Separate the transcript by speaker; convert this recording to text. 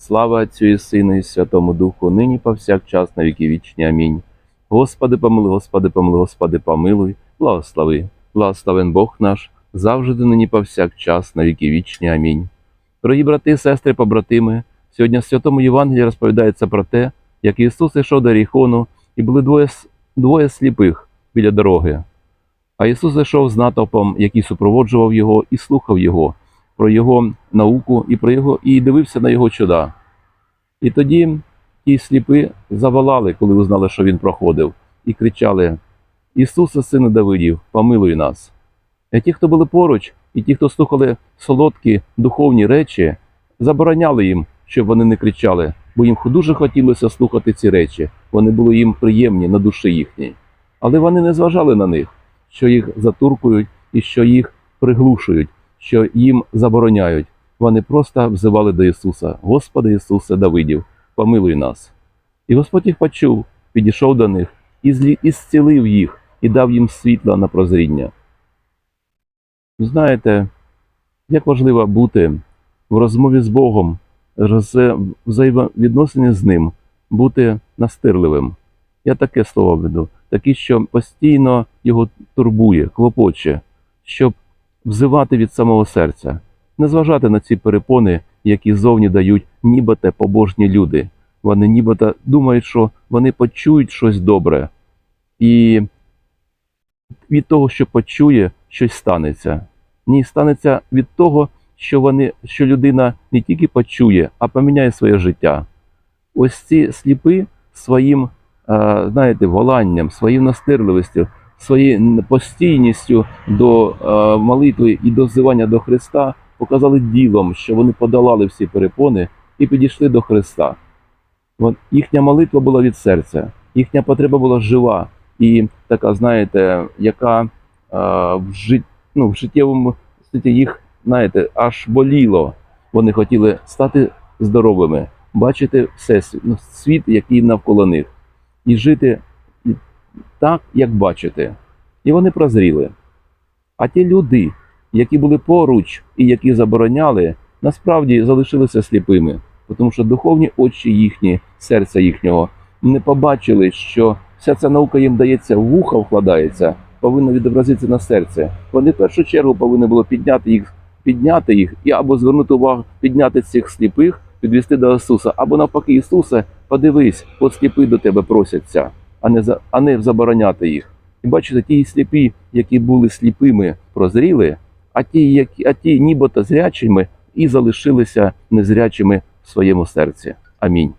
Speaker 1: Слава Отцю і Сину і Святому Духу, нині повсякчас на віки вічні. Амінь. Господи помилуй, Господи помилуй, Господи помилуй, благослови, благословен Бог наш, завжди нині повсякчас на віки вічні. Амінь. Дорогі брати, сестри, побратими, сьогодні в Святому Євангелії розповідається про те, як Ісус йшов до Ріхону, і були двоє, двоє сліпих біля дороги. А Ісус зайшов з натовпом, який супроводжував його, і слухав його про його науку і про його, і дивився на його чуда. І тоді ті сліпи заволали, коли узнали, що він проходив, і кричали: Ісусе, сину Давидів, помилуй нас. А ті, хто були поруч, і ті, хто слухали солодкі духовні речі, забороняли їм, щоб вони не кричали, бо їм дуже хотілося слухати ці речі, вони були їм приємні на душі їхній. Але вони не зважали на них, що їх затуркують і що їх приглушують, що їм забороняють. Вони просто взивали до Ісуса: Господи Ісусе Давидів, помилуй нас. І Господь їх почув, підійшов до них і злі- і зцілив їх, і дав їм світло на прозріння. Знаєте, як важливо бути в розмові з Богом, взаємовідносині з Ним, бути настирливим. Я таке слово веду, такий, що постійно його турбує, клопоче, щоб взивати від самого серця, не зважати на ці перепони, які зовні дають нібито побожні люди. Вони нібито думають, що вони почують щось добре, і від того, що почує, щось станеться. Ні, станеться від того, що вони, що людина не тільки почує, а поміняє своє життя. Ось ці сліпи своїм, е, знаєте, воланням, своєю настирливістю, своєю постійністю до е, молитви і до взивання до Христа показали ділом, що вони подолали всі перепони і підійшли до Христа. От їхня молитва була від серця, їхня потреба була жива і така, знаєте, яка е, в, жит, ну, в життєвому світі їх, знаєте, аж боліло. Вони хотіли стати здоровими, бачити все, ну, світ, який навколо них, і жити так, як бачите. І вони прозріли. А ті люди, які були поруч і які забороняли, насправді залишилися сліпими, тому що духовні очі їхні, серця їхнього, не побачили, що вся ця наука їм дається в вуха, вкладається, повинна відобразитися на серце. Вони в першу чергу повинні було підняти їх, підняти їх і або звернути увагу, підняти цих сліпих, підвести до Ісуса, або навпаки, Ісусе, подивись, от сліпи до тебе просяться, а не за а не забороняти їх. І бачите, ті сліпі, які були сліпими, прозріли, а ті, які, а ті нібито зрячими, і залишилися незрячими в своєму серці. Амінь.